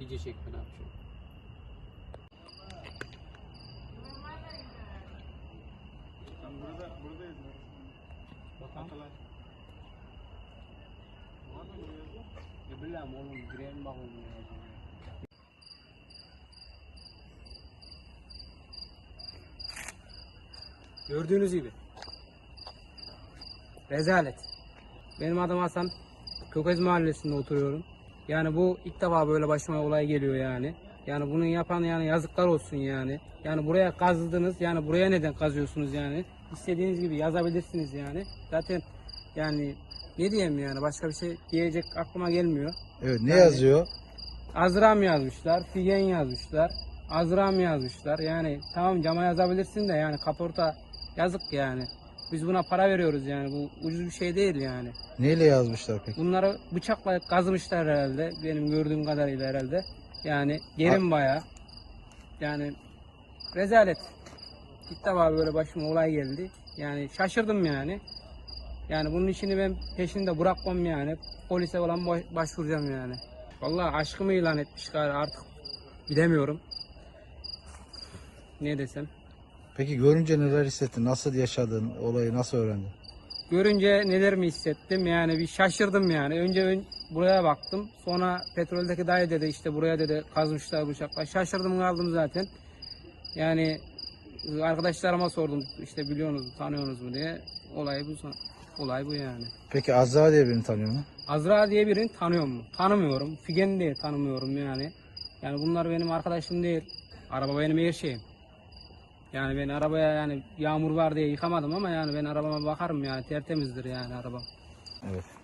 Video çekme ne yapacağım? Burada, buradayız. Bakalım. Atalar. Var mı buraya? Ne bileyim oğlum girelim bakalım ya. Gördüğünüz gibi. Rezalet. Benim adım Hasan. Kökez Mahallesi'nde oturuyorum. Yani bu ilk defa böyle başıma olay geliyor yani. Yani bunu yapan yani yazıklar olsun yani. Yani buraya kazdınız yani buraya neden kazıyorsunuz yani. İstediğiniz gibi yazabilirsiniz yani. Zaten yani ne diyeyim yani başka bir şey diyecek aklıma gelmiyor. Evet ne Yani- yazıyor? Azram yazmışlar, Figen yazmışlar, Azram yazmışlar. Yani tamam cama yazabilirsin de yani kaporta yazık yani. Biz buna para veriyoruz yani bu ucuz bir şey değil yani. Neyle yazmışlar peki? Bunları bıçakla kazmışlar herhalde benim gördüğüm kadarıyla herhalde. Yani gerim bayağı. Yani rezalet. İlk defa böyle başıma olay geldi. Yani şaşırdım yani. Yani bunun işini ben peşinde bırakmam yani. Polise falan baş- başvuracağım yani. Vallahi aşkımı ilan etmiş galiba artık bilemiyorum. Ne desem. Peki görünce neler hissettin? Nasıl yaşadın? Olayı nasıl öğrendin? Görünce neler mi hissettim yani bir şaşırdım yani. Önce ön- buraya baktım. Sonra petroldeki dayı dedi işte buraya dedi kazmışlar bıçakla. Şaşırdım kaldım zaten. Yani e, arkadaşlarıma sordum işte biliyorsunuz mu tanıyorsunuz mu diye. Olay bu olay bu yani. Peki Azra diye birini tanıyor mu? Azra diye birini tanıyor mu? Tanımıyorum. Figen'i de tanımıyorum yani. Yani bunlar benim arkadaşım değil. Araba benim her şeyim. Yani ben arabaya yani yağmur var diye yıkamadım ama yani ben arabama bakarım yani tertemizdir yani arabam. Evet.